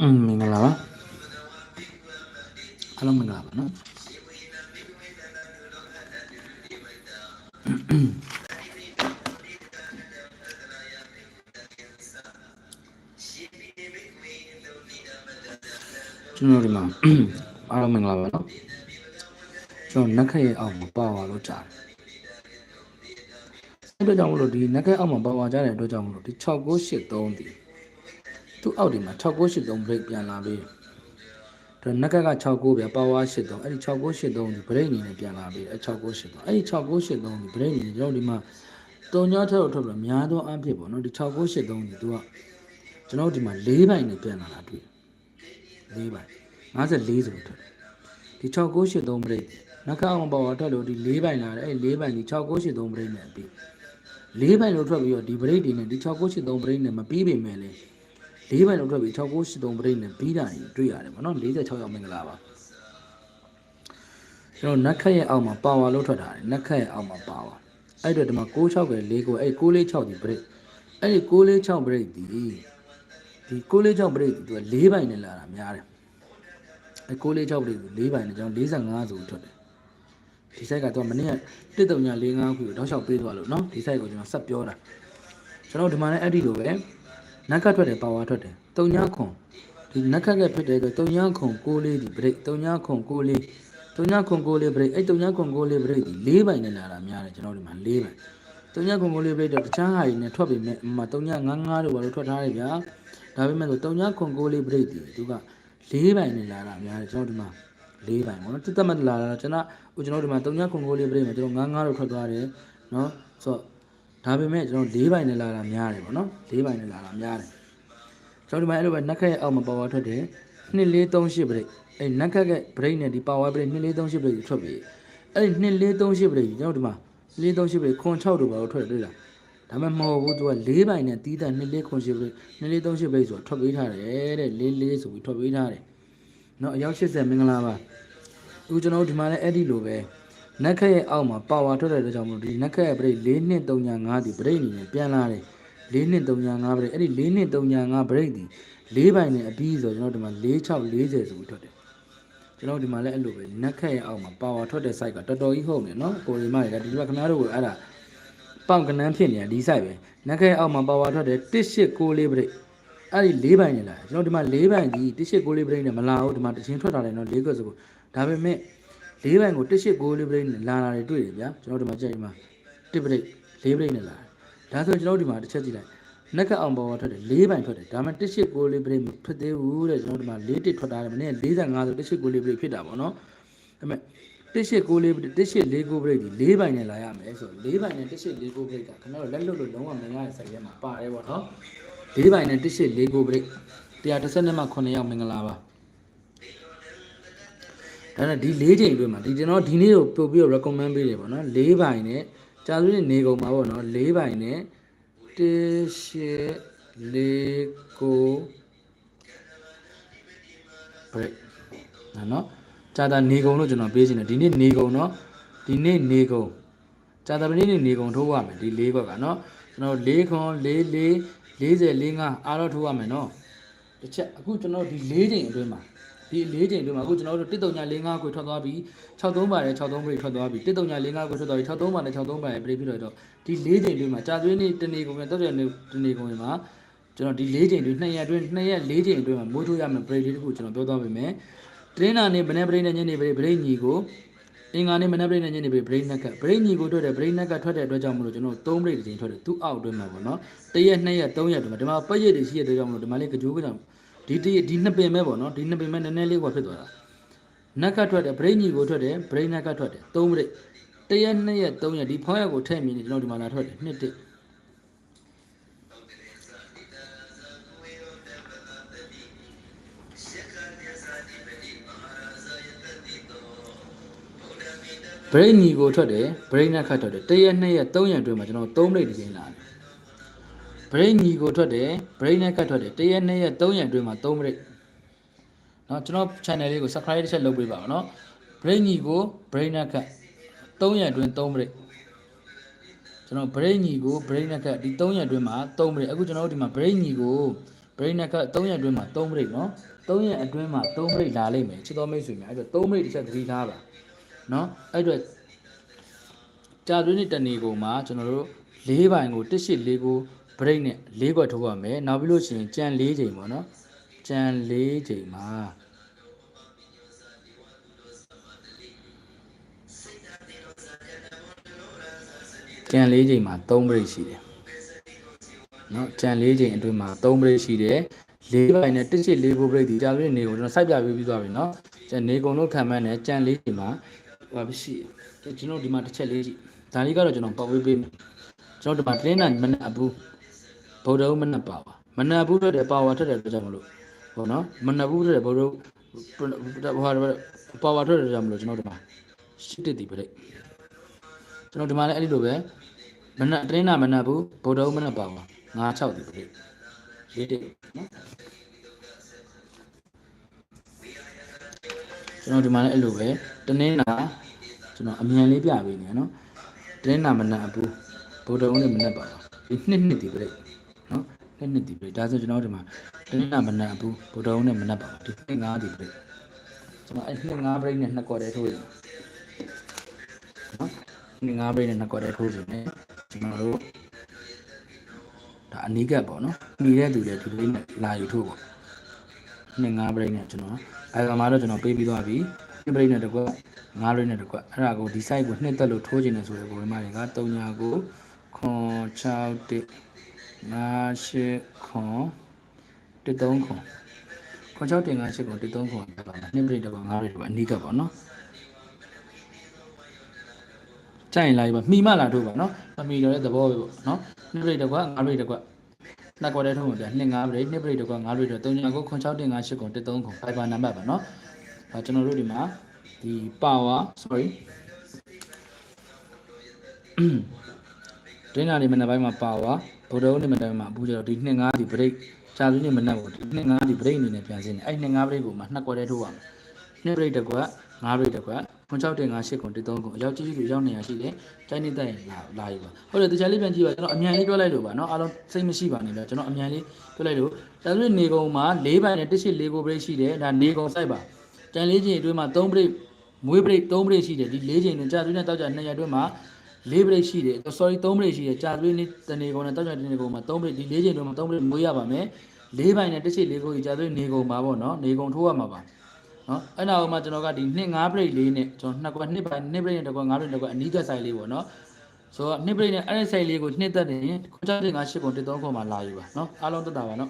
อืมမ ကျွန်တော်ဒီမှာအားလုံးမင်္ဂလာပါနော်ကျွန်တော်နက်ခက်ရဲ့အောက်မှာပါဝါလို့ကြားတယ်အဲ့အတွက်ကြောင့်မလို့ဒီနက်ခက်အောက်မှာပါဝါကြားတဲ့အတွက်ကြောင့်မလို့ဒီ6983ဒီသူ့အောက်ဒီမှာ6983 break ပြန်လာပြီဒါနက်ကက69ပြပါဝါ83အဲ့ဒီ6983ဒီ break အနေနဲ့ပြန်လာပြီအဲ့6983အဲ့ဒီ6983ဒီ break အနေနဲ့ကျွန်တော်ဒီမှာတုံညောထက်တော့ထွက်ပြီးများသောအဖြစ်ပေါ့နော်ဒီ6983ဒီသူကကျွန်တော်ဒီမှာ၄ဘိုင်နဲ့ပြန်လာတာတွေ့ ၄ဘိုင်54ဆိုထွက်ဒီ6983 break နက်ကအောင်ပါဝါထွက်လို့ဒီ၄ဘိုင်လာတယ်အဲ့၄ဘိုင်ဒီ6983 break နဲ့ပြီး၄ဘိုင်လို့ထွက်ပြီးတော့ဒီ break တွေနဲ့ဒီ6983 break နဲ့မပြီးပေမဲ့လည်း၄ဘိုင်လုံးထွက်ပြီး6983ပရိတ်နဲ့ပြီးတာတွေတွေ့ရတယ်ဗောနော်46ရောက်မင်္ဂလာပါကျွန်တော်နက်ခက်ရဲ့အောက်မှာပါဝါလို့ထွက်တာတယ်နက်ခက်ရဲ့အောက်မှာပါဝါအဲ့တော့ဒီမှာ66က4ကိုအဲ့646ဒီပရိတ်အဲ့ဒီ646ပရိတ် ဒီဒီ646ပရိတ်ဒီသူက၄ဘိုင်နဲ့လာတာများတယ်အဲ့646ပရိတ်ဒီ၄ဘိုင်နဲ့ကျွန်တော်45ဆိုထွက်တယ်ဒီ site ကတော့မနေ့က1345ခုကိုတောက်လျှောက်ပေးသွားလို့เนาะဒီ site ကိုကျွန်တော်ဆက်ပြောတာကျွန်တော်ဒီမှာလည်းအဲ့ဒီလိုပဲနက်ကထွက်တယ်ပါဝါထွက်တယ်တုံညာခွန်ဒီနက်ကက်ကဖြစ်တဲ့အတွက်တုံညာခွန်6လေးဒီဘရိတ်တုံညာခွန်6လေးတုံညာခွန်6လေးဘရိတ်အဲ့တုံညာခွန်6လေးဘရိတ်ဒီ၄ပိုင်နဲ့လာတာများတယ်ကျွန်တော်ဒီမှာ၄ပိုင်တုံညာခွန်6လေးဘရိတ်တော့တခြားဟာတွေနဲ့ထွက်ပေမဲ့အမှတုံညာ55တို့ဘာလို့ထွက်ထားရဗျာ ဒါပေမဲ့ဆိုတုံညာခွန်6လေးဘရိတ်ဒီသူက၄ပိုင်နဲ့လာတာများတယ်ကျွန်တော်ဒီမှာ၄ပိုင်ပေါ့နော်တက်တက်မလာတာကျွန်တော်ဟိုကျွန်တော်ဒီမှာတုံညာခွန်6လေးဘရိတ်မှာကျွန်တော်55တို့ထွက်သွားတယ်နော်ဆိုတော့ဒါပေမဲ့ကျွန်တော်၄ပိုင်နဲ့လာတာများတယ်ပေါ့နော်၄ပိုင်နဲ့လာတာများတယ်ကျွန်တော်ဒီမှာအဲ့လိုပဲနက်ခက်ရဲ့အောက်မှာပါဝါထွက်တယ်2438 break အဲ့နက်ခက်ကဘရိတ်နဲ့ဒီပါဝါဘရိတ်2438 break ထွက်ပြီအဲ့ဒီ2438 break ကျွန်တော်ဒီမှာ2438 break ခွန်6တို့ပါတော့ထွက်တယ်တွေ့လား ဒါမှမဟုတ်ဘူးသူက၄ပိုင်နဲ့တီးတဲ့2438 break 2438 break ဆိုတော့ထွက်ပေးထားတယ်တဲ့44ဆိုပြီးထွက်ပေးထားတယ်เนาะအယောက်80မင်္ဂလာပါအခုကျွန်တော်တို့ဒီမှာလည်းအဲ့ဒီလိုပဲနက်ခက်ရဲ့အောက်မှာပါဝါထွက်တဲ့အတွက်ကြောင့်မလို့ဒီနက်ခက်ရဲ့ break 4235ဒီ break အနေနဲ့ပြန်လာတယ်4235 break အဲ့ဒီ4235 breakဒီ၄ပိုင်နဲ့အပြီးဆိုကျွန်တော်ဒီမှာ4640ဆိုပြီးထွက်တယ်ကျွန်တော်ဒီမှာလည်းအဲ့လိုပဲနက်ခက်ရဲ့အောက်မှာပါဝါထွက်တဲ့ site ကတော်တော်ကြီးဟုတ်နေเนาะကိုရီမတွေကဒီလိုခင်ဗျားတို့ကအဲ့ဒါ ပေါက်ကနန်းဖြစ်နေတာဒီဆိုင်ပဲနက်ခဲအောက်မှာပါဝါထွက်တယ်1864ဘရိတ်အဲ့ဒီ၄ဘိုင်နေလာကျွန်တော်ဒီမှာ၄ဘိုင်ကြီး1864ဘရိတ်နဲ့မလာဘူးဒီမှာတချင်းထွက်တာလည်းနော်၄ကွက်စကိုဒါပေမဲ့၄ဘိုင်ကို1864ဘရိတ်နဲ့လာတာတွေတွေ့တယ်ဗျာကျွန်တော်ဒီမှာကြည့်ဒီမှာ1ဘရိတ်၄ဘရိတ်နဲ့လာဒါဆိုကျွန်တော်ဒီမှာတစ်ချက်ကြည့်လိုက်နက်ကအောင်ပေါ်ထွက်တယ်၄ဘိုင်ထွက်တယ်ဒါမှ1864ဘရိတ်မဖြစ်သေးဘူးတဲ့ကျွန်တော်ဒီမှာ၄တစ်ထွက်တာလည်းမနေ့45ဆို1864ဘရိတ်ဖြစ်တာပေါ့နော်ဒါပေမဲ့ 1894လေး1849 break ဒီ၄ပိုင်နဲ့လာရမယ်ဆို၄ပိုင်နဲ့1849 break ကခင်ဗျားတို့လက်လွတ်လို့လုံးဝမရတဲ့ဆိုင်ထဲမှာပါတယ်ပေါ့နော်၄ပိုင်နဲ့1849 break 130နဲ့မှ9ရောက်မင်္ဂလာပါဒါနဲ့ဒီ၄ချိန်အတွင်းမှာဒီကျွန်တော်ဒီနေ့ကိုပို့ပြီးတော့ recommend ပေးတယ်ပေါ့နော်၄ပိုင်နဲ့ကြာစုနေနေကုန်မှာပေါ့နော်၄ပိုင်နဲ့1 8 4 9 break နော် ကြာတာနေကုန်လို့ကျွန်တော်ပေးချင်တယ်ဒီနေ့နေကုန်နော်ဒီနေ့နေကုန်ကြာတာပနေ့နေ့နေကုန်ထိုးရမယ်ဒီ၄ဘက်ကနော်ကျွန်တော်၄ခွန်၄၄40 45အားတော့ထိုးရမယ်နော်တစ်ချက်အခုကျွန်တော်ဒီ၄ချိန်အတွင်းမှာဒီ၄ချိန်အတွင်းမှာအခုကျွန်တော်တို့1345ကိုထွက်သွားပြီး63ပါတယ်63ပြည့်ထွက်သွားပြီး1345ကိုထွက်သွားပြီး63ပါတယ်63ပါတယ်ပြည့်ပြီးတော့ဒီ၄ချိန်အတွင်းမှာကြာသွေးနေ့တနေ့ကုန်နဲ့တောက်ရနေ့တနေ့ကုန်မှာကျွန်တော်ဒီ၄ချိန်အတွင်း2ရက်အတွင်း2ရက်၄ချိန်အတွင်းမှာမိုးထိုးရမယ် break လေးတစ်ခုကျွန်တော်ပြောသွားပါမယ် trainer နေဘယ်နဲ့ break နဲ့ညနေ break break ညီကိုအင်္ဂါနေ့မနက်ပြိနဲ့ညနေပြိ brain neck က brain ညီကိုထွက်တယ် brain neck ကထွက်တဲ့အတွက်ကြောင့်မလို့ကျွန်တော်3 brain တစ်ချိန်ထွက်တယ်သူ့အောက်အတွင်းမှာပေါ့နော်တရက်2ရက်3ရက်အတွင်းမှာဒီမှာပတ်ရက်တွေရှိတဲ့အတွက်ကြောင့်မလို့ဒီမှာလေးကြိုးကြောင့်ဒီတဒီနှစ်ပင်ပဲပေါ့နော်ဒီနှစ်ပင်ပဲနည်းနည်းလေးကဖြစ်သွားတာနက်ကထွက်တယ် brain ညီကိုထွက်တယ် brain neck ကထွက်တယ်3 brain တရက်2ရက်3ရက်ဒီဖောင်းရက်ကိုထည့်မိနေကျွန်တော်ဒီမှာလာထွက်တယ်နှစ်တစ် brain ညီကိုထွက်တယ် brain နဲ့ခတ်ထွက်တယ်တရက်နှစ်ရက်သုံးရက်အတွင်းမှာကျွန်တော်3မိနစ်တစ်ချိန်လာတယ် brain ညီကိုထွက်တယ် brain နဲ့ခတ်ထွက်တယ်တရက်နှစ်ရက်သုံးရက်အတွင်းမှာ3မိနစ်เนาะကျွန်တော် channel လေးကို subscribe တစ်ချက်လုပ်ပေးပါဦးเนาะ brain ညီကို brain နဲ့ခတ်3ရက်အတွင်း3မိနစ်ကျွန်တော် brain ညီကို brain နဲ့ခတ်ဒီ3ရက်အတွင်းမှာ3မိနစ်အခုကျွန်တော်တို့ဒီမှာ brain ညီကို brain နဲ့ခတ်3ရက်အတွင်းမှာ3မိနစ်เนาะ3ရက်အတွင်းမှာ3မိနစ်လာလိမ့်မယ်ချစ်တော်မိတ်ဆွေများအဲ့တော့3မိနစ်တစ်ချက်သတိထားပါ နော်အဲ့အတွက်ကြာသွင်းတဲ့တနေကုန်မှာကျွန်တော်တို့၄ပိုင်ကို184ကို break နဲ့၄ခွက်ထုတ်ရမယ်နောက်ပြီးလို့ရှိရင်ကြံ၄ချိန်ပေါ့နော်ကြံ၄ချိန်မှာကြံ၄ချိန်မှာ3 break ရှိတယ်နော်ကြံ၄ချိန်အတွင်းမှာ3 break ရှိတယ်၄ပိုင်နဲ့184ကို break ဒီကြာသွင်းတဲ့နေကိုကျွန်တော်စိုက်ပြပေးပြီးသွားပြီနော်ကြံနေကုန်လို့ခံမှန်းတယ်ကြံ၄ချိန်မှာ ဟိုရှိကျွန်တော်ဒီမှာတစ်ချက်လေးရှိဒါလေးကတော့ကျွန်တော်ပတ်ဝေးပေးမယ်ကျွန်တော်ဒီမှာတင်းနာမနက်အဘူးဗုဒ္ဓဦးမနက်ပါပါမနက်ဘူးထွက်တယ်ပါဝါထွက်တယ်ပြောကြမလို့ဟောနော်မနက်ဘူးထွက်တယ်ဗုဒ္ဓဦးဟိုပါဝါထွက်တယ်ပြောကြမလို့ကျွန်တော်ဒီမှာရှိတစ်တီပြလိုက်ကျွန်တော်ဒီမှာလည်းအဲ့ဒီလိုပဲမနက်တင်းနာမနက်ဘူးဗုဒ္ဓဦးမနက်ပါပါ9 6တီပြလိုက်ရေးတယ်နော်ကျွန်တော်ဒီမှာလည်းအဲ့လိုပဲတနင်္လာ ကျွန်တော်အမြန်လေးပြပေးနေနော်တနင်္လာမနက်အပူဗုဒ္ဓဦးနဲ့မနက်ပါပါဒီနှစ်နှစ်ဒီပြိနော်နှစ်နှစ်ဒီပြိဒါဆိုကျွန်တော်ဒီမှာတနင်္လာမနက်အပူဗုဒ္ဓဦးနဲ့မနက်ပါပါဒီနှစ်ငါးဒီပြိကျွန်တော်အဲ့နှစ်ငါးပြိနဲ့နှစ်ကွက်တည်းထိုးရနော်နှစ်ငါးပြိနဲ့နှစ်ကွက်တည်းထိုးနေကျွန်တော်တို့ဒါအနီးကပ်ပေါ့နော်မိတဲ့သူတွေဒီလေးနဲ့လာယူထိုးပေါ့နှစ်ငါးပြိနဲ့ကျွန်တော်အဲကမှာတော့ကျွန်တော်ပေးပြီးသွားပြီ နှစ်ပြိနဲ့တကွက်ငါးပြိနဲ့တကွက်အဲ့ဒါကိုဒီ site ကိုနှစ်သက်လို့ထိုးခြင်းနေဆိုတဲ့ပုံမှန်တွေက3ညာကိုခွန်6တစ်5 8ခွန်တစ်3ခွန်ခွန်6တင်5 8ခွန်တစ်3ခွန်ပြပါမယ်နှစ်ပြိတကွက်ငါးပြိတကွက်အနီးကပ်ပေါ့နော်ကြိုင်လာပြီပါမှီမလာထိုးပါနော်မမှီတော့တဲ့သဘောပဲပေါ့နော်နှစ်ပြိတကွက်ငါးပြိတကွက်နှစ်ကွက်တည်းထုံးမှာပြနှစ်ငါးပြိနှစ်ပြိတကွက်ငါးပြိတော့3ညာကိုခွန်6တင်5 8ခွန်တစ်3ခွန် Viber နံပါတ်ပါနော်အဲ ကျွန်တော်တို့ဒီမှာဒီ power sorry ဒင်းနာနေမနေ့ပိုင်းမှာ power ဗုဒ္ဓဦးနေမနေ့ပိုင်းမှာအပူကြတော့ဒီနှစ်ငါးဒီ break ကြာသူနေမနေ့ကိုဒီနှစ်ငါးဒီ break အနေနဲ့ပြန်စင်းနေအဲ့နှစ်ငါး break ကိုမှနှစ်ကွက်တည်းထိုးပါမယ်နှစ် break တစ်ကွက်ငါး break တစ်ကွက်ခွန်6တင်5 8ခွန်3ခွန်အရောက်ကြီးကြီးကိုရောက်နေရရှိတယ်တိုင်းနေတက်ရင်လာလာယူပါဟုတ်တယ်တခြားလေးပြန်ကြည့်ပါကျွန်တော်အမြန်လေးပြောလိုက်လို့ပါเนาะအားလုံးစိတ်မရှိပါနဲ့တော့ကျွန်တော်အမြန်လေးပြောလိုက်လို့ကြာသူနေကုံမှာ၄ပိုင်းနဲ့1 8 4ကို break ရှိတယ်ဒါနေကုံ site ပါ ကြံလေးချင်းအတွင်းမှာ3 break မွေး break 3 break ရှိတယ်ဒီ၄ချိန်နဲ့ကြာသွင်းနဲ့တောက်ကြ2ရက်အတွင်းမှာ၄ break ရှိတယ် sorry 3 break ရှိတယ်ကြာသွင်းနဲ့တနေကုန်နဲ့တောက်ကြတနေကုန်မှာ3 break ဒီ၄ချိန်အတွင်းမှာ3 break မွေးရပါမယ်၄ပိုင်းနဲ့တစ်ချိတ်၄ကိုကြာသွင်းနေကုန်ပါပေါ့နော်နေကုန်ထိုးရမှာပါနော်အဲ့နောက်မှာကျွန်တော်ကဒီ2 5 break လေးနဲ့ကျွန်တော်နှစ်ကွက်နှစ်ပိုင်းနှစ် break နဲ့တစ်ကွက်5 break တစ်ကွက်အနီးကဆိုင်လေးပေါ့နော်ဆိုတော့နှစ် break နဲ့အဲ့ဒီဆိုင်လေးကိုနှစ်သက်တယ်ခွန်ချတဲ့5 8ကုန်1 3ကုန်မှာလာယူပါနော်အားလုံးတက်တာပါနော်